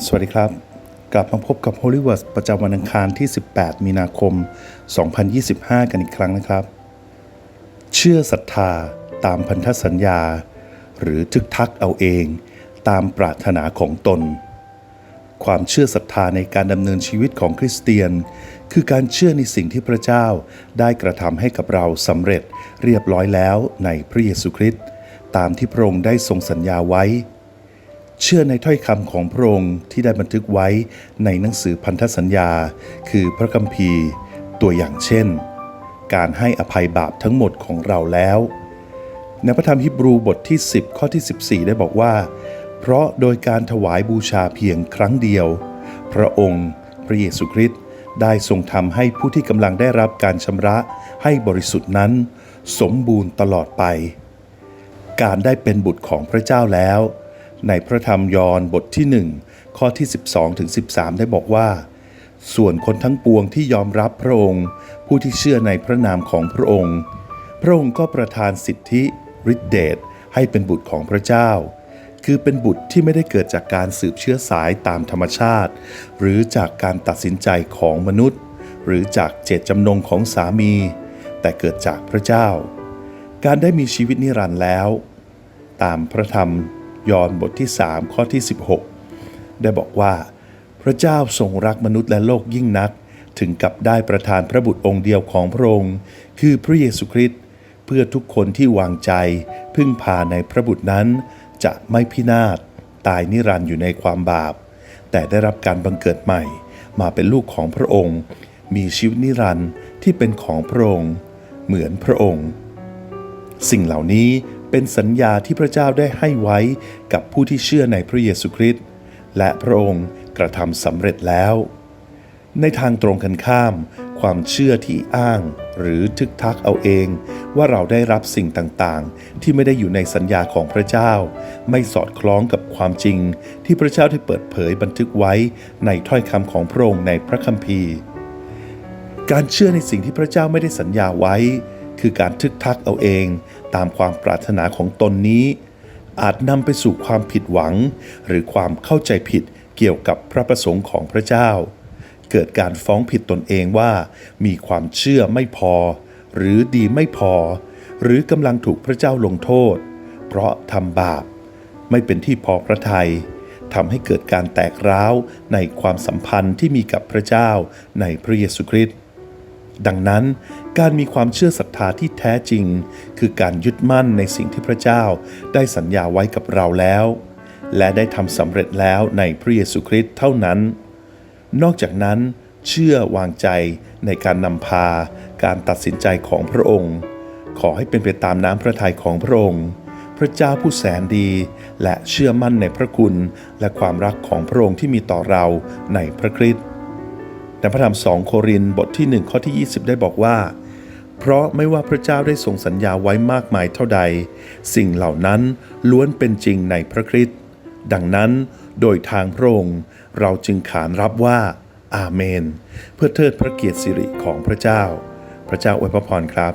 สวัสดีครับ กลับมาพบกับ Holy w o r d ประจำวันอังคารที่ 18 มีนาคม 2025 กันอีกครั้งนะครับ เชื่อศรัทธาตามพันธสัญญา หรือทึกทักเอาเอง ตามปรารถนาของตน ความเชื่อศรัทธาในการดำเนินชีวิตของคริสเตียน คือการเชื่อในสิ่งที่พระเจ้าได้กระทำให้กับเราสำเร็จเรียบร้อยแล้วในพระเยซูคริสต์ตามที่พระองค์ได้ทรงสัญญาไว้ เชื่อในถ้อยคำของพระองค์ที่ได้บันทึกไว้ในหนังสือพันธสัญญา คือพระคัมภีร์ ตัวอย่างเช่น การให้อภัยบาปทั้งหมดของเราแล้วในพระธรรมฮิบรูบทที่ 10 ข้อที่ 14 ได้บอกว่า เพราะโดยการถวายบูชาเพียงครั้งเดียว พระองค์พระเยซูคริสต์ได้ทรงทำให้ผู้ที่กำลังได้รับการชำระให้บริสุทธิ์นั้น สมบูรณ์ตลอดไป การได้เป็นบุตรของพระเจ้าแล้ว ในพระธรรมยอห์นบทที่ 1 ข้อที่ 12ถึง13 ได้บอกว่า ส่วนคนทั้งปวงที่ยอมรับพระองค์ ผู้ที่เชื่อในพระนามของพระองค์ พระองค์ก็ประทานสิทธิฤทธิเดชให้เป็นบุตรของพระเจ้า คือเป็นบุตรที่ไม่ได้เกิดจากการสืบเชื้อสายตามธรรมชาติ หรือจากการตัดสินใจของมนุษย์ หรือจากเจตจำนงของสามี แต่เกิดจากพระเจ้า การได้มีชีวิตนิรันดร์แล้ว ตามพระธรรม ยอห์นบทที่ 3 ข้อที่ 16 ได้บอกว่า พระเจ้าทรงรักมนุษย์และโลกยิ่งนัก ถึงกับได้ประทานพระบุตรองค์เดียวของพระองค์ คือพระเยซูคริสต์เพื่อทุกคนที่วางใจ พึ่งพาในพระบุตรนั้น จะไม่พินาศตายนิรันดร์อยู่ในความบาป แต่ได้รับการบังเกิดใหม่ มาเป็นลูกของพระองค์ มีชีวิตนิรันดร์ที่เป็นของพระองค์ เหมือนพระองค์ สิ่งเหล่านี้ เป็นสัญญาที่พระเจ้าได้ให้ไว้กับผู้ที่เชื่อในพระเยซูคริสต์และพระองค์กระทำสำเร็จแล้ว ในทางตรงกันข้าม ความเชื่อที่อ้างหรือทึกทักเอาเอง ว่าเราได้รับสิ่งต่างๆ ที่ไม่ได้อยู่ในสัญญาของพระเจ้า ไม่สอดคล้องกับความจริง ที่พระเจ้าได้เปิดเผยบันทึกไว้ในถ้อยคำของพระองค์ในพระคัมภีร์ การเชื่อในสิ่งที่พระเจ้าไม่ได้สัญญาไว้ คือการทึกทักเอาเอง ตามความปรารถนาของตนนี้ อาจนำไปสู่ความผิดหวัง หรือความเข้าใจผิดเกี่ยวกับพระประสงค์ของพระเจ้า เกิดการฟ้องผิดตนเองว่า มีความเชื่อไม่พอ หรือดีไม่พอ หรือกำลังถูกพระเจ้าลงโทษ เพราะทำบาป ไม่เป็นที่พอพระทัยทำให้เกิดการแตกร้าวในความสัมพันธ์ที่มีกับพระเจ้าในพระเยซูคริสต์ ดังนั้นการมีความเชื่อศรัทธาที่แท้จริง คือการยึดมั่นในสิ่งที่พระเจ้าได้สัญญาไว้กับเราแล้ว และได้ทำสำเร็จแล้วในพระเยซูคริสต์เท่านั้น นอกจากนั้น เชื่อวางใจในการนำพา การตัดสินใจของพระองค์ ขอให้เป็นไปตามน้ำพระทัยของพระองค์ พระเจ้าผู้แสนดี และเชื่อมั่นในพระคุณและความรักของพระองค์ที่มีต่อเราในพระคริสต์ ในพระธรรมสองโครินธ์บทที่ 1 ข้อที่ 20 ได้บอกว่า เพราะไม่ว่าพระเจ้าได้ทรงสัญญาไว้มากมายเท่าใด สิ่งเหล่านั้นล้วนเป็นจริงในพระคริสต์ดังนั้นโดยทางพระองค์เราจึงขานรับว่า อาเมน เพื่อเทิดพระเกียรติสิริของพระเจ้า พระเจ้าอวยพระพรครับ